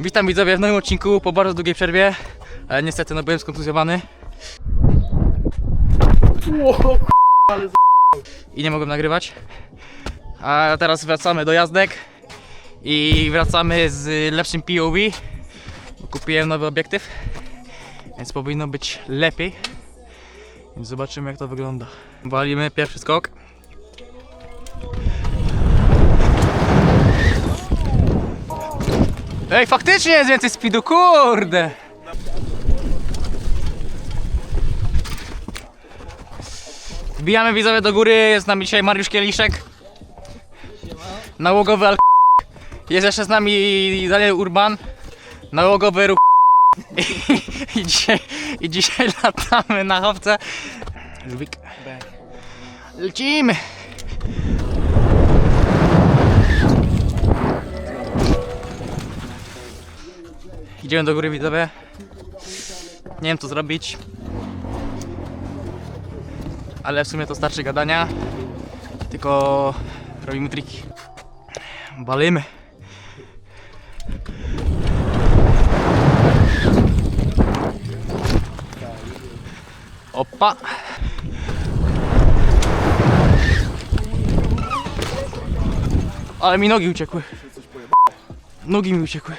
Witam widzowie w nowym odcinku po bardzo długiej przerwie. Ale niestety no byłem skontuzjowany. I nie mogłem nagrywać. A teraz wracamy do jazdek. I wracamy z lepszym POV. Kupiłem nowy obiektyw. Więc powinno być lepiej. Więc zobaczymy jak to wygląda. Walimy pierwszy skok. Ej, faktycznie jest więcej speedu, kurde! Wbijamy widzowie do góry, jest z nami dzisiaj Mariusz Kieliszek. Nałogowy al... Jest jeszcze z nami Daniel Urban. Nałogowy ruch... I, i, dzisiaj, I dzisiaj latamy na chowce. Żubik. Lecimy! Idziemy do góry widzowie. Nie wiem co zrobić. Ale w sumie to starczy gadania. Tylko robimy triki. Balimy. Opa. Ale mi nogi uciekły. Nogi mi uciekły.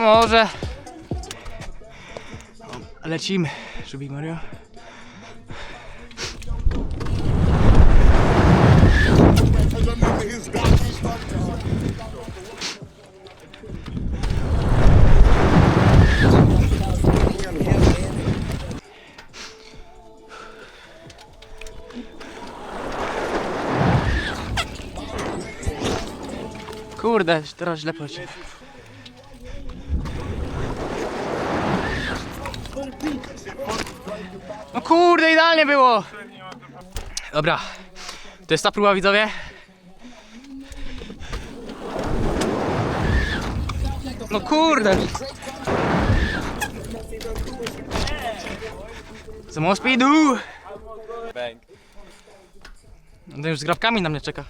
Może. Lecimy, Żubik Mario. Kurde, teraz źle poleciałem. No kurde, idealnie było! Dobra, to jest ta próba widzowie. No kurde! Za mało speedu! No to już z grabkami na mnie czeka.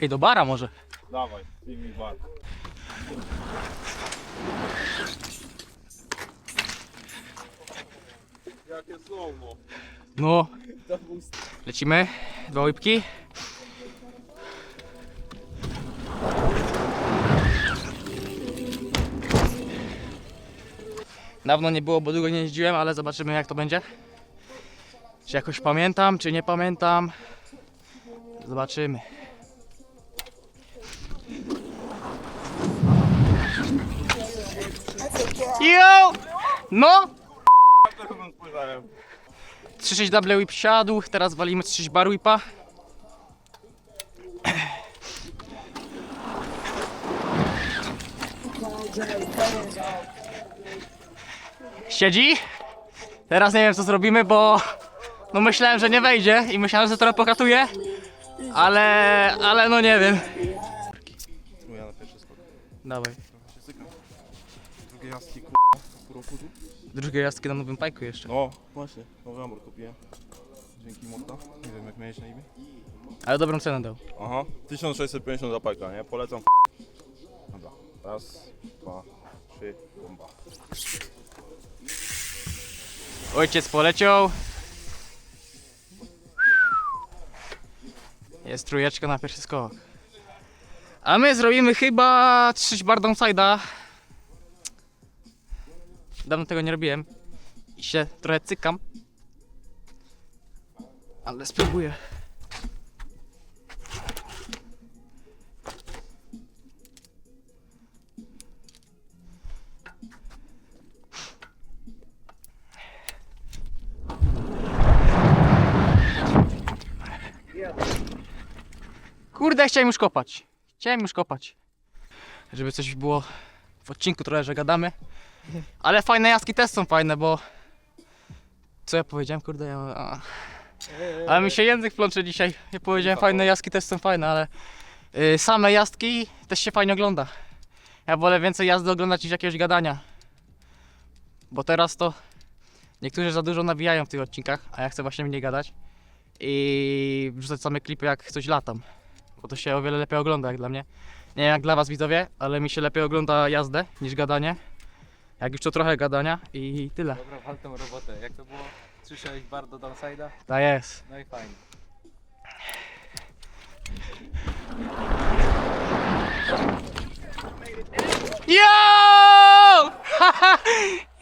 Ej, do bara może. Dawaj, filmik bar. Jakie slow-mo. No. Lecimy. Dwa łipki. Dawno nie było, bo długo nie jeździłem, ale zobaczymy jak to będzie. Czy jakoś pamiętam, czy nie pamiętam. Zobaczymy. Yo! No! Teraz spojrzałem. 3-6 double whip siadł, teraz walimy 3-6 bar whipa. Siedzi. Teraz nie wiem co zrobimy, bo no myślałem, że nie wejdzie i myślałem, że trochę pokatuje, ale, ale no nie wiem. Dawaj. Trochę się cykam. Drugie jaski k***a. Drugie jazdki na nowym pajku jeszcze. No, właśnie. Nowy Amor kupiłem. Dzięki Morta. Nie wiem jak miałeś na imię. Ale dobrą cenę dał. Aha. 1650 za pajka, nie? Polecam. Dobra. Raz, dwa, trzy, bomba. Ojciec poleciał. Jest trójeczka na pierwszy skok. A my zrobimy chyba 3 bar downside'a. Dawno tego nie robiłem. I się trochę cykam. Ale spróbuję. Kurde, chciałem już kopać. Chciałem już kopać. Żeby coś było w odcinku trochę, że gadamy. Ale fajne jaski też są fajne, bo... Co ja powiedziałem, kurde, ja... Ale mi się język plącze dzisiaj. Ja powiedziałem, fajne jaski też są fajne, ale... y, same jazdki też się fajnie ogląda. Ja wolę więcej jazdy oglądać niż jakiegoś gadania. Bo teraz to niektórzy za dużo nawijają w tych odcinkach, a ja chcę właśnie mniej gadać. I wrzucać same klipy jak coś latam. Bo to się o wiele lepiej ogląda jak dla mnie. Nie wiem jak dla was widzowie, ale mi się lepiej ogląda jazdę niż gadanie. Jak już to trochę gadania i tyle. Dobra, wal tą robotę. Jak to było? 3-6 bar do downside'a? Tak jest. No i fajnie. Yo!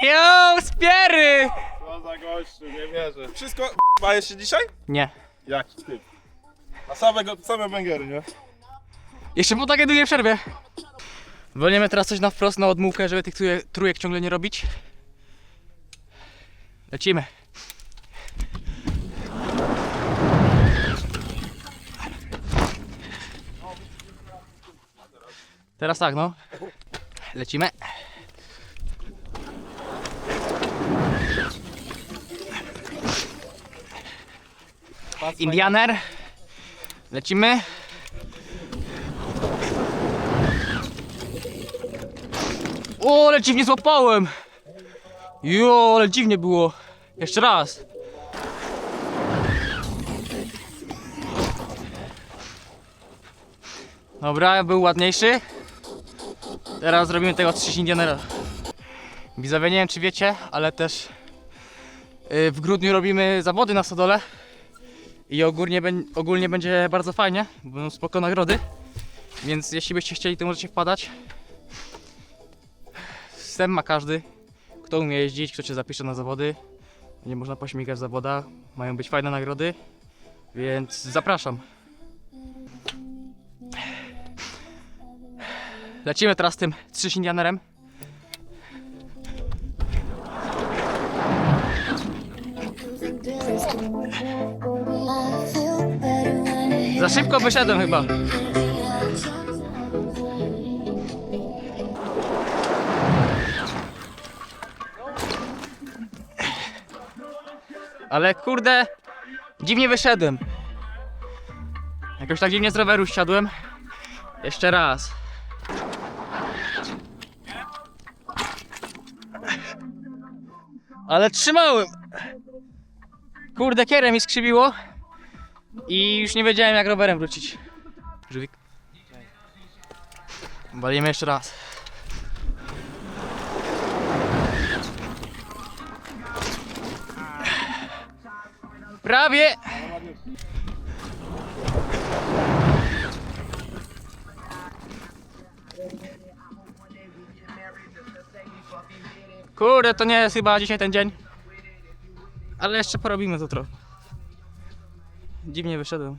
Yo, spiery! Co za gościu, nie wierzę. Wszystko bajesz się dzisiaj? Nie. Jaki ty? A same, same węgiery, nie? Jeszcze po takiej długiej przerwie. Wolimy teraz coś na wprost, na odmówkę, żeby tych trójek ciągle nie robić. Lecimy. Teraz tak, no. Lecimy. Indianer. Lecimy. O, ale dziwnie złapałem! Jo, ale dziwnie było. Jeszcze raz. Dobra, był ładniejszy. Teraz zrobimy tego 3 Indianera. Widzowie, nie wiem czy wiecie, ale też y, w grudniu robimy zawody na Stodole. I ogólnie, ogólnie będzie bardzo fajnie, będą spoko nagrody. Więc jeśli byście chcieli, to możecie wpadać. Wstęp ma każdy, kto umie jeździć, kto cię zapisze na zawody. Nie można pośmigać w zawodach, mają być fajne nagrody, więc zapraszam. Lecimy teraz tym 3 Indianerem. Za szybko wyszedłem chyba. Ale kurde, dziwnie wyszedłem. Jakoś tak dziwnie z roweru siadłem. Jeszcze raz. Ale trzymałem. Kurde, kierę mi skrzywiło. I już nie wiedziałem jak rowerem wrócić. Żywik. Walimy jeszcze raz. Prawie. Kurde, to nie jest chyba dzisiaj ten dzień. Ale jeszcze porobimy to trochę. Dziwnie wyszedłem.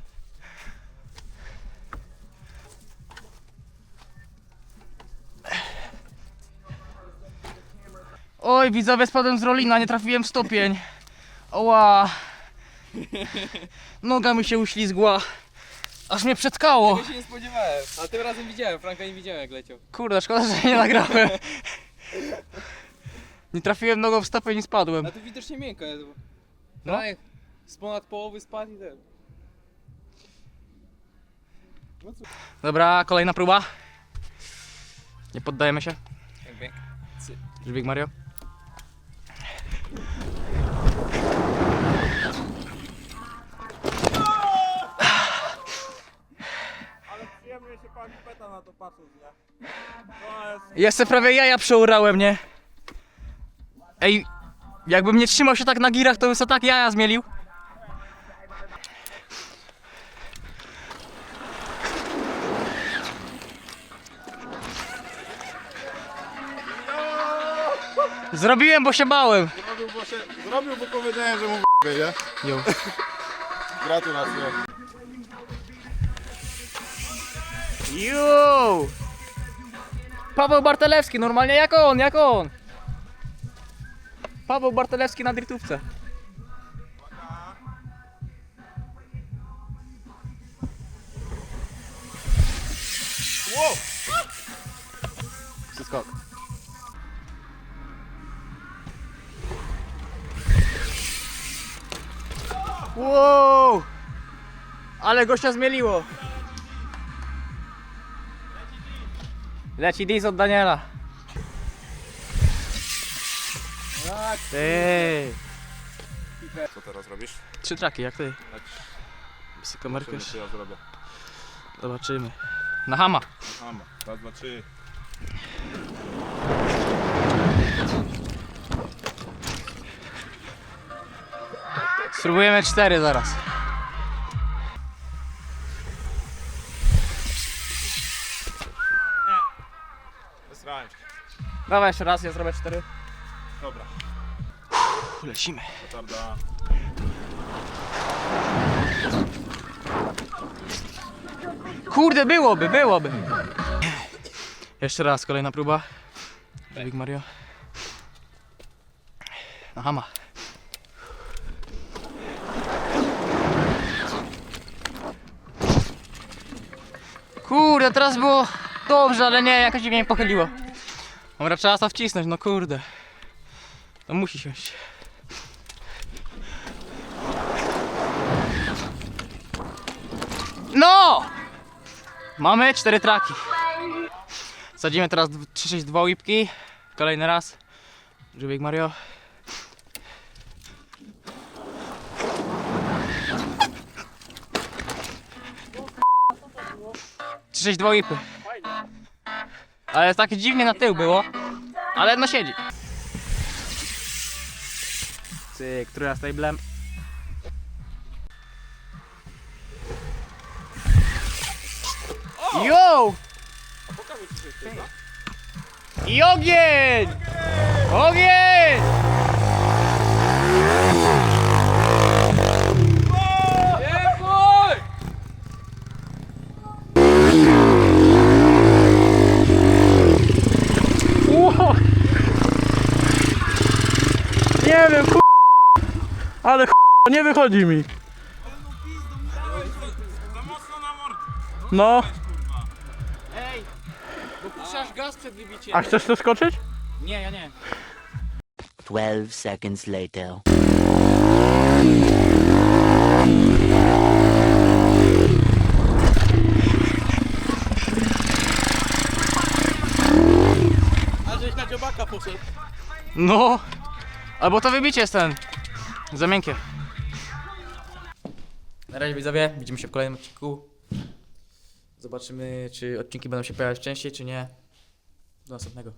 Oj, widzowie, spadłem z rolina, nie trafiłem w stopień. Oła. Noga mi się uślizgła. Aż mnie przetkało. Ja się nie spodziewałem. A tym razem widziałem, Franka nie widziałem jak leciał. Kurde, szkoda, że nie nagrałem. Nie trafiłem nogą w stopień i spadłem. A tu widocznie miękko. No. No. Z ponad połowy spadł i ten. Dobra, kolejna próba. Nie poddajemy się. Żywik Mario. Ale przyjemnie się pani peta na to patrząc, nie? To jest... Jeszcze prawie jaja przeurałem, nie? Ej, jakbym nie trzymał się tak na girach, to bym sobie tak jaja zmielił. Zrobiłem, bo się bałem. Zrobił, bo się... Zrobił, bo powiedziałem, że mu nie? Jo. Gratulacje. Yo! Paweł Bartelewski, normalnie jak on, jak on. Paweł Bartelewski na drytówce. Wow! Wszystko. Ale gościa zmieliło. Leci dis od Daniela. Ty. Co teraz robisz? Trzy traki, jak ty? Wysoka Zobaczymy, co ja zrobię. Zobaczymy. Na hama. Aha, raz, dwa, trzy. Spróbujemy cztery zaraz. Dawaj jeszcze raz, ja zrobię cztery. Dobra, Uff, lecimy. petarda. Kurde, byłoby, byłoby. Jeszcze raz, kolejna próba. Big Mario. Na hama. Kurde, teraz było dobrze, ale nie, jakoś mnie pochyliło. Dobra, trzeba to wcisnąć, no kurde. To musi siąść. No! Mamy cztery traki. Sadzimy teraz 3-6-2 łipki. Kolejny raz. Żywik Mario. Trzy, sześć, dwa łipy. Ale tak dziwnie na tył było. Ale no siedzi. Cyk, trójka z tablem. Yo! I ogień! Ogień! Ale ku... nie wychodzi mi. No, Ej, bo puszczasz gaz przed wybiciem. A chcesz to skoczyć? Nie, ja nie. 12 seconds later. A żeś na dziobaka poszedł. No, albo to wybicie jest ten. Za miękkie. Na razie widzowie, widzimy się w kolejnym odcinku. Zobaczymy, czy odcinki będą się pojawiać częściej, czy nie. Do następnego.